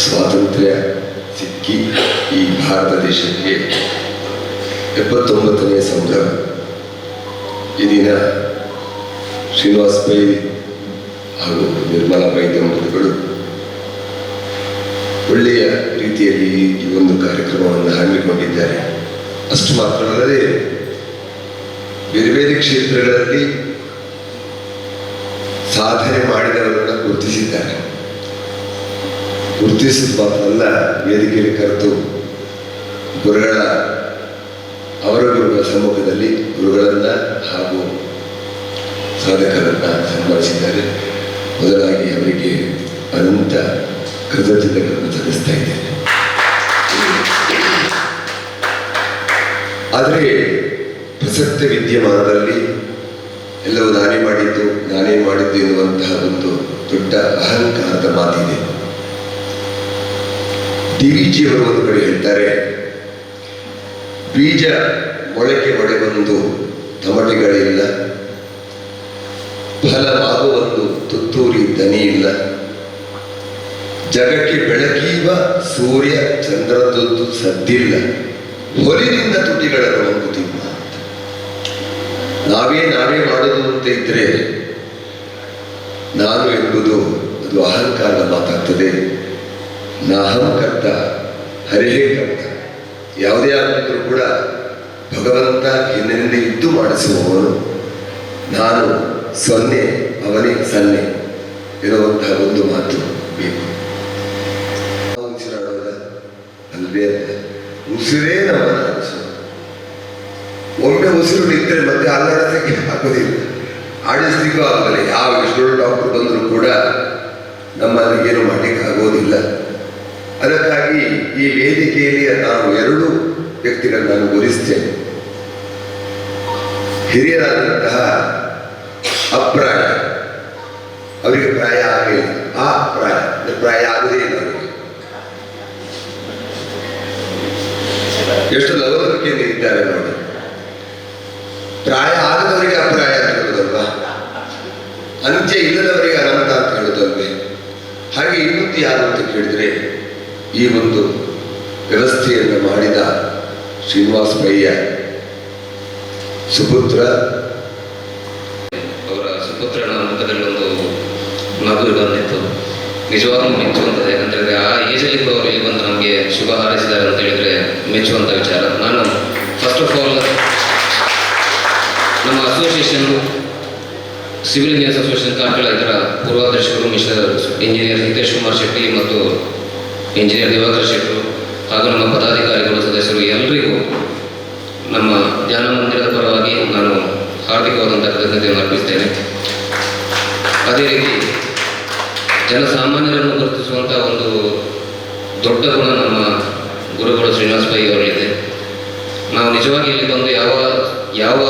ಸ್ವಾತಂತ್ರ್ಯ ಸಿಕ್ಕಿ ಈ ಭಾರತ ದೇಶಕ್ಕೆ ಎಪ್ಪತ್ತೊಂಬತ್ತನೇ ಸಂಭ್ರಮ ಈ ದಿನ ಶ್ರೀನಿವಾಸ್ ಪೈ ಹಾಗೂ ನಿರ್ಮಲಾ ಪೈ ಒಳ್ಳೆಯ ರೀತಿಯಲ್ಲಿ ಈ ಒಂದು ಕಾರ್ಯಕ್ರಮವನ್ನು ಹಮ್ಮಿಕೊಂಡಿದ್ದಾರೆ. ಅಷ್ಟು ಮಾತ್ರವಲ್ಲದೆ ಬೇರೆ ಬೇರೆ ಕ್ಷೇತ್ರಗಳಲ್ಲಿ ಸಾಧನೆ ಮಾಡಿದವರನ್ನು ಗುರುತಿಸಿದ್ದಾರೆ. ಗುರುತಿಸಿದ ಮಾತ್ರ ಅಲ್ಲ ವೇದಿಕೆಯಲ್ಲಿ ಕರೆದು ಗುರುಗಳ ಅವರ ಗುರುಗಳ ಸಮ್ಮುಖದಲ್ಲಿ ಗುರುಗಳನ್ನ ಹಾಗೂ ಸಾಧಕರನ್ನ ಸನ್ಮಾನಿಸಿದ್ದಾರೆ. ಮೊದಲಾಗಿ ಅವರಿಗೆ ಅನಂತ ಕೃತಜ್ಞತೆಗಳನ್ನು ಸಲ್ಲಿಸ್ತಾ ಇದ್ದೇನೆ. ಆದರೆ ಪ್ರಸಕ್ತ ವಿದ್ಯಮಾನದಲ್ಲಿ ಎಲ್ಲವೂ ನಾನೇ ಮಾಡಿದ್ದು ನಾನೇ ಮಾಡಿದ್ದು ಎನ್ನುವಂತಹ ಒಂದು ದೊಡ್ಡ ಅಹಂಕಾರದ ಮಾತಿದೆ. ಡಿ ವಿ ಜಿಯವರು ಒಂದು ಹೇಳ್ತಾರೆ. ಬೀಜ ಮೊಳಕೆ ಒಡೆಬಂದು ತಮಟೆಗಳಿಲ್ಲ. ಫಲವಾಗುವಂದು ತುತ್ತೂರಿ ದನಿ ಇಲ್ಲ. ಜಗಕ್ಕೆ ಬೆಳಕೀವ ಸೂರ್ಯ ಚಂದ್ರದೊಂದು ಸದ್ದಿಲ್ಲ. ಹೊಲಿನಿಂದ ತುಟಿಗಳನ್ನು ಹೊಂದುತ್ತಿಲ್ಲ ನಾವೇ ನಾವೇ ಮಾಡೋದು ಅಂತ ಇದ್ರೆ ನಾನು ಎಂಬುದು ಅದು ಅಹಂಕಾರದ ಮಾತಾಗ್ತದೆ. ನಾಹಂ ಕರ್ತ ಹರಿಹೇ ಕರ್ತ. ಯಾವುದೇ ಆಗಿದ್ದರೂ ಕೂಡ ಭಗವಂತ ಹಿನ್ನೆಲೆ ಇದ್ದು ಮಾಡಿಸುವವನು, ನಾನು ಸೊನ್ನೆ, ಅವನೇ ಸನ್ನೆ ಇರುವಂತಹ ಒಂದು ಮಾತು ಬೇಕು. ಉಸಿರಾಡೋದ ಅಲ್ವೇ ಅಲ್ಲ, ಉಸಿರೇ ಆಡಿಸೋದು ಒಮ್ಮೆ ಉಸಿರು ನಿಂತರೆ ಮತ್ತೆ ಅಲ್ಲಾಡೋದಕ್ಕೆ ಆಗೋದಿಲ್ಲ ಆಡಿಸ್ಲಿಕ್ಕೂ ಆಗಲ್ಲ. ಯಾವ ಎಷ್ಟೋ ಡಾಕ್ಟರ್ ಬಂದರೂ ಕೂಡ ನಮ್ಮಲ್ಲಿ ಏನು ಮಾಡಲಿಕ್ಕೆ ಆಗೋದಿಲ್ಲ ಅದಕ್ಕಾಗಿ ಈ ವೇದಿಕೆಯಲ್ಲಿ ನಾನು ಎರಡು ವ್ಯಕ್ತಿಗಳನ್ನು ಗುರಿಸ್ತೇನೆ ಹಿರಿಯರಾದಂತಹ ಅಪ್ರಾಯ ಅವರಿಗೆ ಪ್ರಾಯ ಆಗಲಿಲ್ಲ. ಆ ಪ್ರಾಯ ಪ್ರಾಯ ಆಗದೇ ಇಲ್ಲ ಎಷ್ಟು ಲವಲವಿಕೆಯಿಂದ ಇದ್ದಾರೆ ನೋಡಿ. ಪ್ರಾಯ ಆಗದವರಿಗೆ ಅಪ್ರಾಯ ಅಂತ ಹೇಳುದಲ್ವಾ? ಅಂತ್ಯ ಇಲ್ಲದವರಿಗೆ ಅನಂತ ಅಂತ ಹೇಳುದಲ್ವೇ? ಹಾಗೆ ಇನ್ನೊಂದು ಯಾರು ಅಂತ ಕೇಳಿದ್ರೆ ಈ ಒಂದು ವ್ಯವಸ್ಥೆಯನ್ನು ಮಾಡಿದ ಶ್ರೀನಿವಾಸ ಪಯ್ಯ, ಸುಪುತ್ರ. ಅವರ ಸುಪುತ್ರನ ಮುಖದಲ್ಲಿ ಒಂದು ನಗು ಬಂದಿತ್ತು. ನಿಜವಾಗ್ಲೂ ಮೆಚ್ಚುವಂಥದ್ದು ಯಾಕಂತೇಳಿದ್ರೆ ಆ ಏಜಲ್ಲಿ ಕೂಡ ಅವರು ಇಲ್ಲಿ ಬಂದು ನಮಗೆ ಶುಭ ಹಾರೈಸಿದ್ದಾರೆ ಅಂತ ಹೇಳಿದ್ರೆ ಮೆಚ್ಚುವಂಥ ವಿಚಾರ. ನಾನು ಫಸ್ಟ್ ಆಫ್ ಆಲ್ ನಮ್ಮ association civil engineers association Karkala ಇದರ ಪೂರ್ವಾಧ್ಯಕ್ಷರು ಮಿಸ್ಟರ್ ಇಂಜಿನಿಯರ್ ಹಿತೇಶ್ ಕುಮಾರ್ ಶೆಟ್ಟಿ ಮತ್ತು ಇಂಜಿನಿಯರ್ ದಿವಾಕರ್ ಶೆಟ್ಟರು ಹಾಗೂ ನಮ್ಮ ಪದಾಧಿಕಾರಿಗಳು ಸದಸ್ಯರು ಎಲ್ಲರಿಗೂ ನಮ್ಮ ಧ್ಯಾನ ಮಂದಿರದ ಪರವಾಗಿ ನಾನು ಹಾರ್ದಿಕವಾದಂಥ ಕೃತಜ್ಞತೆಯನ್ನು ಅರ್ಪಿಸ್ತೇನೆ. ಅದೇ ರೀತಿ ಜನಸಾಮಾನ್ಯರನ್ನು ಗುರುತಿಸುವಂಥ ಒಂದು ದೊಡ್ಡ ಗುಣ ನಮ್ಮ ಗುರುಗಳು ಶ್ರೀನಿವಾಸ ಪೈ ಅವರಲ್ಲಿದೆ. ನಾವು ನಿಜವಾಗಿ ಇಲ್ಲಿ ಬಂದು ಯಾವ ಯಾವ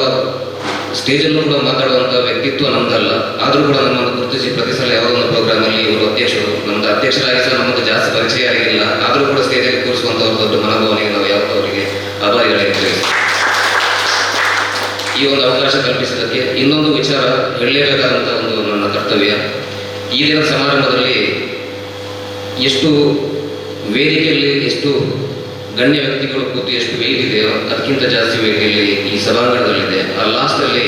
ಸ್ಟೇಜಲ್ಲೂ ಕೂಡ ಮಾತಾಡುವಂಥ ವ್ಯಕ್ತಿತ್ವ ನಮ್ದಲ್ಲ. ಆದರೂ ಕೂಡ ನಮ್ಮನ್ನು ಗುರುತಿಸಿ ಪ್ರತಿ ಸಲ ಯಾವುದೊಂದು ಪ್ರೋಗ್ರಾಮಲ್ಲಿ ಇವರು ಅಧ್ಯಕ್ಷರು. ನಮ್ಮದು ಅಧ್ಯಕ್ಷರಾಗಿ ಸಹ ನಮ್ಮದು ಜಾಸ್ತಿ ಪರಿಚಯ ಆಗಿಲ್ಲ. ಆದರೂ ಕೂಡ ಸ್ಟೇಜಲ್ಲಿ ಕೂರಿಸುವಂಥವ್ರ ದೊಡ್ಡ ಮನೋಭಾವನೆಗೆ ನಾವು ಯಾವತ್ತವರಿಗೆ ಅಭಾರಿಗಳಾಗಿದ್ದೇವೆ ಈ ಒಂದು ಅವಕಾಶ ಕಲ್ಪಿಸಿದ್ದಕ್ಕೆ ಇನ್ನೊಂದು ವಿಚಾರ ಹೇಳಲೇಬೇಕಾದಂಥ ಒಂದು ನನ್ನ ಕರ್ತವ್ಯ. ಈ ದಿನ ಸಮಾರಂಭದಲ್ಲಿ ಎಷ್ಟು ವೇದಿಕೆಯಲ್ಲಿ ಎಷ್ಟು ಗಣ್ಯ ವ್ಯಕ್ತಿಗಳು ಕೂತು ಎಷ್ಟು ವೇಟ್ ಇದೆಯೋ ಅದಕ್ಕಿಂತ ಜಾಸ್ತಿ ವೇದಿಕೆಯಲ್ಲಿ ಈ ಸಭಾಂಗಣದಲ್ಲಿದೆ. ಆ ಲಾಸ್ಟಲ್ಲಿ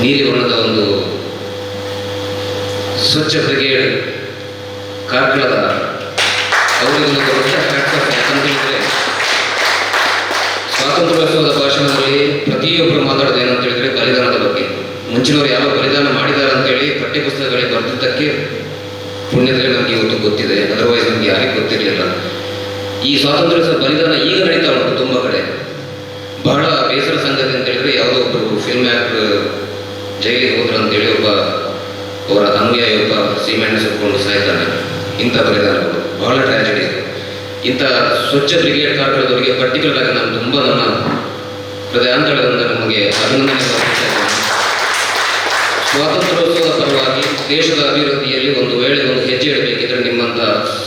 ನೀಲಿ ವರ್ಣದ ಒಂದು ಸ್ವಚ್ಛ ಬ್ರಿಗೇಡ್ ಕಾರ್ಕಳದ ಅವರಿಗೆ ದೊಡ್ಡ ಸ್ವಾತಂತ್ರ್ಯೋತ್ಸವದ ಭಾಷಣದಲ್ಲಿ ಪ್ರತಿಯೊಬ್ಬರು ಮಾತಾಡೋದು ಏನಂತ ಹೇಳಿದ್ರೆ ಬಲಿದಾನದ ಬಗ್ಗೆ. ಮುಂಚಿನವರು ಯಾವ ಬಲಿದಾನ ಮಾಡಿದ್ದಾರೆ ಅಂತೇಳಿ ಪಠ್ಯಪುಸ್ತಕಗಳಿಗೆ ಬರೆದಿದ್ದಕ್ಕೆ ಪುಣ್ಯದಲ್ಲಿ ಈ ಸ್ವಾತಂತ್ರ್ಯದ ಬಲಿದಾನ ಈಗ ನಡೀತಾ ಉಂಟು ತುಂಬ ಕಡೆ. ಬಹಳ ಬೇಸರ ಸಂಗತಿ ಅಂತ ಹೇಳಿದ್ರೆ ಯಾವುದೋ ಒಬ್ಬರು ಫಿಲ್ಮ್ ಆ್ಯಕ್ಟರ್ ಜೈಲಿಗೆ ಹೋದ್ರು ಅಂತೇಳಿ ಒಬ್ಬ ಅವರ ಅನುಯಾಯಿ ಒಬ್ಬ ಸಿಮೆಂಟ್ ಸುಟ್ಕೊಂಡು ಸಾಯ್ತಾನೆ ಇಂಥ ಬಲಿದಾನಗಳು ಬಹಳ ಟ್ರಾಜಿಡಿ ಇಂಥ ಸ್ವಚ್ಛ ಬ್ರಿಗೇಡ್ ಕಾರ್ಯಕ್ರಮದವರಿಗೆ ಪರ್ಟಿಕ್ಯುಲರ್ ಆಗಿ ನಾನು ತುಂಬ ನನ್ನ ಹೃದಯಾಂತರದಿಂದ ನಮಗೆ ಅಭಿನಂದನೆ. ಸ್ವಾತಂತ್ರ್ಯೋತ್ಸವದ ಪರವಾಗಿ ದೇಶದ ಅಭಿವೃದ್ಧಿಯಲ್ಲಿ ಒಂದು ವೇಳೆ ಒಂದು ಹೆಜ್ಜೆ ಇಡಬೇಕಿದ್ರೆ ನಿಮ್ಮಂಥ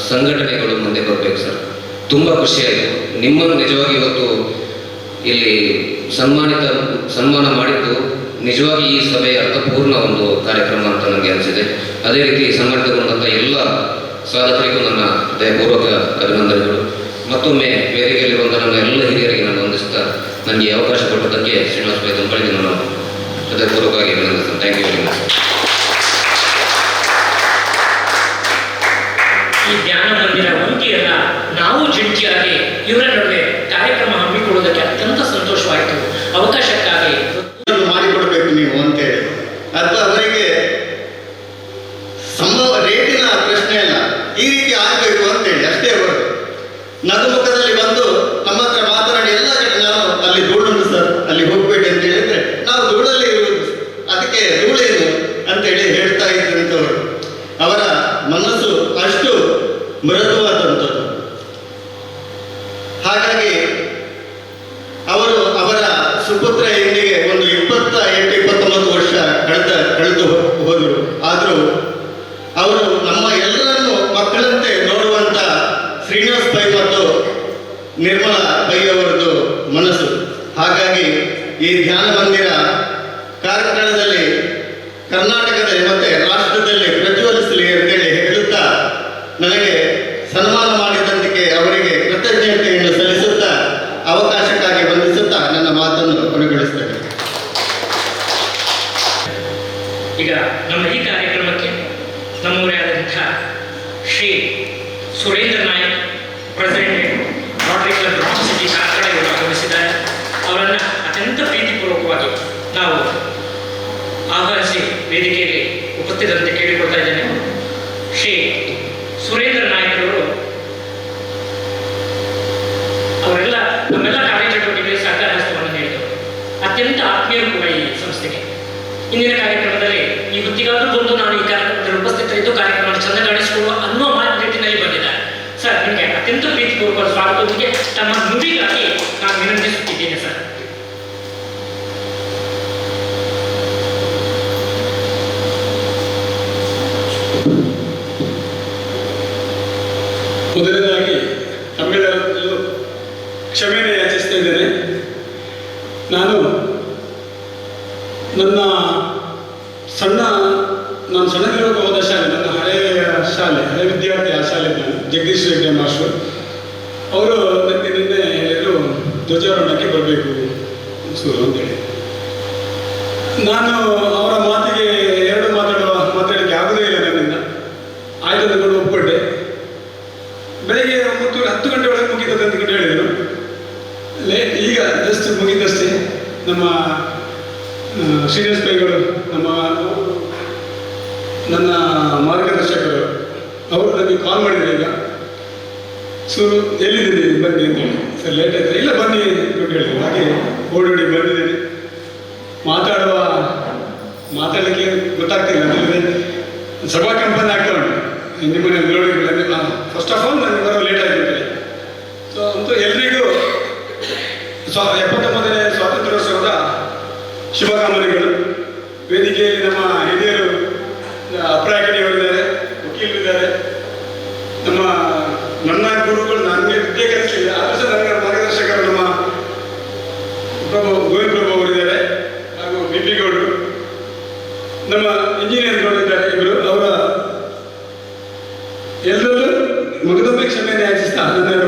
ಸಂಘಟನೆಗಳು ಮುಂದೆ ಬರಬೇಕು ಸರ್. ತುಂಬ ಖುಷಿಯಾಯಿತು ನಿಮ್ಮನ್ನು ನಿಜವಾಗಿ ಇವತ್ತು ಇಲ್ಲಿ ಸನ್ಮಾನಿತ, ಸನ್ಮಾನ ಮಾಡಿದ್ದು ನಿಜವಾಗಿ ಈ ಸಭೆಯ ಅರ್ಥಪೂರ್ಣ ಒಂದು ಕಾರ್ಯಕ್ರಮ ಅಂತ ನನಗೆ ಅನಿಸಿದೆ. ಅದೇ ರೀತಿ ಸಮರ್ಥಗೊಂಡಂತ ಎಲ್ಲ ಸಾಧಕರಿಗೂ ನನ್ನ ಹೃದಯಪೂರ್ವಕ ಅಭಿನಂದನೆಗಳು. ಮತ್ತೊಮ್ಮೆ ವೇದಿಕೆಯಲ್ಲಿರುವಂಥ ನನ್ನ ಎಲ್ಲ ಹಿರಿಯರಿಗೆ ನಾನು ವಂದಿಸ್ತಾ ನನಗೆ ಅವಕಾಶ ಕೊಟ್ಟದ್ದಕ್ಕೆ ಶ್ರೀನಿವಾಸ ಪೈ ದಂಪಳಿಗೆ ನಾನು ಹೃದಯಪೂರ್ವಕವಾಗಿ ಅಭಿನಂದಿಸ್ತೇನೆ ಥ್ಯಾಂಕ್ ಯು ವೆರಿ ಮಚ್ ಈ ಧ್ಯಾನ ಮಂದಿರ ವಂತಿಯನ್ನ ನಾವು ಜಂಟಿಯಾಗಿ ಇವರ ನಡುವೆ ಕಾರ್ಯಕ್ರಮ ಹಮ್ಮಿಕೊಳ್ಳುವುದಕ್ಕೆ ಅತ್ಯಂತ ಸಂತೋಷವಾಯಿತು ಅವಕಾಶಕ್ಕಾಗಿ ಇದನ್ನು ಮಾಡಿಕೊಡ್ಬೇಕು ನೀವು ಅಂತೇಳಿ ಅದು ಅವರಿಗೆ ಸಂಭವ ರೇಟಿನ ಪ್ರಶ್ನೆ ಅಲ್ಲ ಈ ರೀತಿ ಆಗಬೇಕು ಅಂತೇಳಿ ಅಷ್ಟೇ ಅವರು ನಗುಮುಖದಲ್ಲಿ ಬಂದು ನಮ್ಮ ಹತ್ರ ಮಾತನಾಡಿ ಎಲ್ಲ ಕಡೆ ನಾನು ಅಲ್ಲಿ ಧೂಳುಂಟು ಸರ್ ಅಲ್ಲಿ ಹೋಗ್ಬೇಡಿ ಅಂತ ಹೇಳಿದ್ರೆ ನಾವು ಧೂಳಲ್ಲಿ ಇರುವುದು ಅದಕ್ಕೆ ಧೂಳೇನು ಅಂತೇಳಿ ಹೇಳ್ತಾ ಇದ್ದಂಥವ್ರು ಅವರ ಮನಸ್ಸು ಅಷ್ಟು ಹಾಗಾಗಿ ಅವರು ಅವರ ಸುಪುತ್ರ ಎಂದಿಗೆ ಒಂದು ಇಪ್ಪತ್ತ ಎಂಟು ಇಪ್ಪತ್ತೊಂಬತ್ತು ವರ್ಷ ಕಳೆದ ಕಳೆದು ಹೋದರು. ಆದರೂ ಅವರು ನಮ್ಮ ಎಲ್ಲರನ್ನು ಮಕ್ಕಳಂತೆ ನೋಡುವಂತ ಶ್ರೀನಿವಾಸ್ ಪೈ ಮತ್ತು ನಿರ್ಮಲಾ ಪೈ ಅವರದ್ದು ಮನಸ್ಸು. ಹಾಗಾಗಿ ಈ ಧ್ಯಾನ ಮಂದಿರ ಕಾರ್ಯಕ್ರಮದಲ್ಲಿ ಕರ್ನಾಟಕದಲ್ಲಿ ಮತ್ತೆ ರಾಷ್ಟ್ರದಲ್ಲಿ ಪ್ರಜ್ವಲಿಸಲಿ ಅಂತೇಳಿ ಹೇಳುತ್ತಾ ನನಗೆ ಸನ್ಮಾನ ಮಾಡಿದ್ದಕ್ಕೆ ಅವರಿಗೆ ಕೃತಜ್ಞತೆಯನ್ನು ಸಲ್ಲಿಸುತ್ತಾ ಅವಕಾಶಕ್ಕಾಗಿ ವಂದಿಸುತ್ತಾ ನನ್ನ ಮಾತನ್ನು ಕೊನೆಗೊಳಿಸ್ತೇನೆ ಈಗ ನಮ್ಮ ಈ ಕಾರ್ಯಕ್ರಮಕ್ಕೆ ನಮ್ಮವರೇ ಆದಂತಹ Shri Surendra Nayak president Rotary club Ram city Karkala ಆಗಮಿಸಿದ್ದಾರೆ ಅವರನ್ನು ಅತ್ಯಂತ ಪ್ರೀತಿಪೂರ್ವಕವಾಗಿ ನಾವು ಆಹ್ವಾನಿಸಿ ವೇದಿಕೆಯಲ್ಲಿ ಉಪಸ್ಥಿತರಂತೆ ಕೇಳಿಕೊಳ್ತಾ ಇದ್ದೇನೆ. ಶ್ರೀ ಸುರೇಂದ್ರ ನಾಯಕರವರು ಅವರೆಲ್ಲ ನಮ್ಮೆಲ್ಲ ಕಾರ್ಯಚಟುವಟಿಕೆಗಳಿಗೆ ಸಹಕಾರ ಹಸ್ತವನ್ನು ನೀಡಿದರು. ಅತ್ಯಂತ ಆತ್ಮೀಯರು ಕೂಡ ಈ ಸಂಸ್ಥೆಗೆ. ಇಂದಿನ ಕಾರ್ಯಕ್ರಮದಲ್ಲಿ ಈ ಹೊತ್ತಿಗಾದ್ರೂ ಬಂದು ನಾನು ಈ ಕಾರ್ಯಕ್ರಮದಲ್ಲಿ ಉಪಸ್ಥಿತರಿದ್ದು ಕಾರ್ಯಕ್ರಮ ಚಂದ ಕಾಣಿಸಿಕೊಳ್ಳುವ ಅನ್ನೋ ಮಾತು ನಿಟ್ಟಿನಲ್ಲಿ ಬಂದಿದ್ದಾರೆ. ಸರ್, ನಿಮಗೆ ಅತ್ಯಂತ ಪ್ರೀತಿಪೂರ್ವಕ ಸ್ವಾಗತದೊಂದಿಗೆ ತಮ್ಮ ನುಡಿಗಾಗಿ ನಾನು ವಿನಂತಿಸುತ್ತಿದ್ದೇನೆ, ಸರ್. ಮೊದಲನೇದಾಗಿ ತಮ್ಮೆಲ್ಲರಲ್ಲೂ ಕ್ಷಮೆಯನ್ನು ಯಾಚಿಸ್ತಾ ಇದ್ದೇನೆ. ನಾನು ನನ್ನ ಸಣ್ಣ, ನಾನು ಸಣ್ಣದಿರುವಾಗ ಹೋದ ಶಾಲೆ, ನನ್ನ ಹಳೆಯ ಶಾಲೆ, ಹಳೆ ವಿದ್ಯಾರ್ಥಿ ಆ ಶಾಲೆ ನಾನು ಜಗದೀಶ್ ರೆಡ್ಡಿ ಮಾಸ್ಟರ್ ಅವರು ನನಗೆ ನಿನ್ನೆ ಹೇಳಿದ್ರು, ಧ್ವಜಾರೋಹಣಕ್ಕೆ ಬರಬೇಕು ಸೂರು ಅಂತೇಳಿ. ನಾನು ಅವರ ಮಾತಿಗೆ ಎರಡು ಮಾತಾಡುವ ಮಾತಾಡಲಿಕ್ಕೆ ಆಗೋದೇ ಇಲ್ಲ ನನ್ನಿಂದ. ಆಯ್ತು ಅಂದ್ಕೊಂಡು ಒಪ್ಪಿಕೊಂಡೆ ಬೆಳಗ್ಗೆ ಒಂಬತ್ತು, ಹತ್ತು ಗಂಟೆ ಒಳಗೆ ಮುಗಿತದೆ ಅಂತ ಹೇಳಿದ್ರು. ಲೇಟ್ ಈಗ ಜಸ್ಟ್ ಮುಗಿದಷ್ಟೇ ನಮ್ಮ ಸೀನಿಯರ್ಸ್ ಪೈಗಳು ನಮ್ಮ ನನ್ನ ಮಾರ್ಗದರ್ಶಕರು, ಅವರು ನನಗೆ ಕಾಲ್ ಮಾಡಿದ್ರು ಈಗ. ಸೊ ಎಲ್ಲಿದ್ದೀನಿ ಬನ್ನಿ ಸರ್ ಲೇಟ್ ಆಯ್ತು. ಇಲ್ಲ, ಬನ್ನಿ ಅಂತ ಹೇಳಿದ್ರು ಹಾಗೆ ಓಡೋಡಿ ಬಂದಿದ್ದೀನಿ. ಮಾತಾಡುವ, ಮಾತಾಡಲಿಕ್ಕೆ ಗೊತ್ತಾಗ್ತಿಲ್ಲ ಅಂದರೆ ಸಭಾ ಕಂಪನಿ ಆಗ್ತಾ ಉಂಟು ನಿಮ್ಮನೆ ಬೆಳವಣಿಗೆ ಫಸ್ಟ್ ಆಫ್ ಆಲ್ ನನಗೆ ಬರೋ ಲೇಟ್ ಆಗಿರ್ತದೆ ಸೊ ಅಂತೂ ಎಲ್ರಿಗೂ ಸೊ ಎಪ್ಪತ್ತೊಂಬತ್ತನೇ ಸ್ವಾತಂತ್ರ್ಯೋತ್ಸವದ ಶುಭಕಾಮನೆಗಳು ವೇದಿಕೆಯಲ್ಲಿ ನಮ್ಮ ಹಿರಿಯರು ಅಪ್ರಾಯಕಣಿಯವರಿದ್ದಾರೆ ವಕೀಲರಿದ್ದಾರೆ ನಮ್ಮ ನನ್ನ ಗುರುಗಳು ನನಗೆ ವಿದ್ಯೆ ಕಲಿಸಲಿಲ್ಲ ಆದರೂ ಸಹ ನನಗೆ ಮಾರ್ಗದರ್ಶಕರು ನಮ್ಮ ಪ್ರಭು ಗೋವಿಂದ ಪ್ರಭು ಅವರಿದ್ದಾರೆ ಹಾಗೂ ಬಿ ಪಿ ಗೌಡರು ನಮ್ಮ ಇಂಜಿನಿಯರ್ಗಳಿದ್ದಾರೆ ಇವರು ಅವರ ಎಲ್ಲರೂ ಮಗದೊಮ್ಮೆ ಕ್ಷಮೆಯನ್ನು ಯಾಚಿಸ್ತಾ ನನ್ನ ಎರಡು